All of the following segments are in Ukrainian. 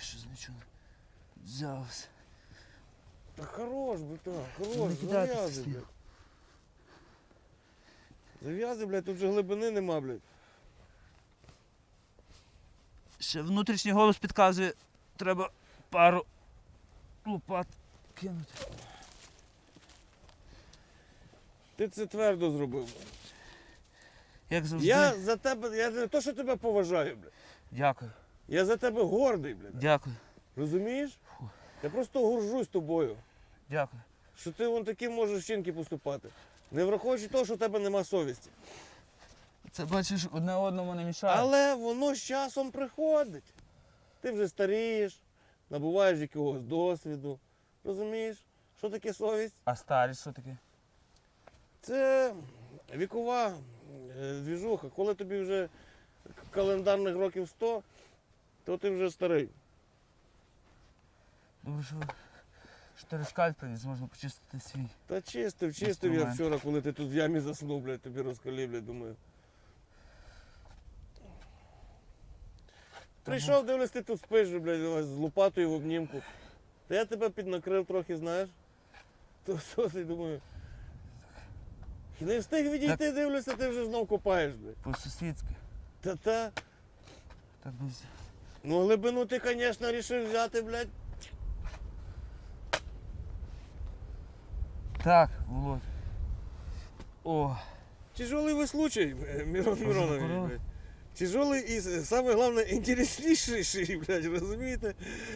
що за нічого не. Та хорош, Не хорош, зав'язи, блядь. Зав'язи, блядь, тут же глибини нема, блядь. Ще внутрішній голос підказує, треба пару лопат кинути. Ти це твердо зробив. Як завжди. Я за тебе, я не то, що тебе поважаю, блядь. Дякую. Я за тебе гордий, блядь. Дякую. Розумієш? Я просто горжусь тобою. Дякую. Що ти вон таким можеш вчинки поступати. Не враховуючи того, що в тебе нема совісті. Це бачиш, одне одному не мішає. Але воно з часом приходить. Ти вже старієш, набуваєш якогось досвіду. Розумієш, що таке совість? А старість що таке? Це вікова е, двіжуха. Коли тобі вже календарних років 100, то ти вже старий. Добре, що штирискаль приніс, можна почистити свій. Та чистив, чистив я Інструмент. вчора, коли ти тут в ямі заснув, блядь, тобі розколів, блядь, думаю. Прийшов, дивлюсь, ти тут спиш, блядь, ось з лопатою в обнімку. Та я тебе піднакрив трохи, знаєш. То що ти думаю. І не встиг відійти, дивлюся, ти вже знов копаєш, блядь. По-сусідськи. Та-та. Так би взяти. Ну глибину ти, звісно, рішив взяти, блядь. Так, Володь. О, Тяжелый вы случай, э, Мирон Боже, Миронович, здорово. блядь. Тяжелый и, с- самое главное, интереснейший, блядь, розумієте?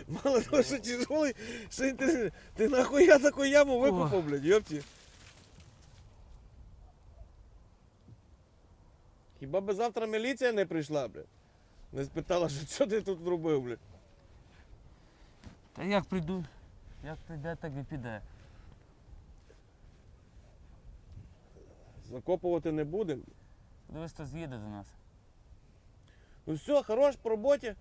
Мало того, що тяжелый, що інтерес... Ти нахуя таку яму викопав, блядь, ёпті. Хіба би завтра міліція не прийшла, блядь? Не спитала, що, що ти тут зробив, блядь. та як прийду? Як прийде, так і піде. Закопувати не будемо. Дивись, хто з'їде до нас. Ну все, хорош по роботі.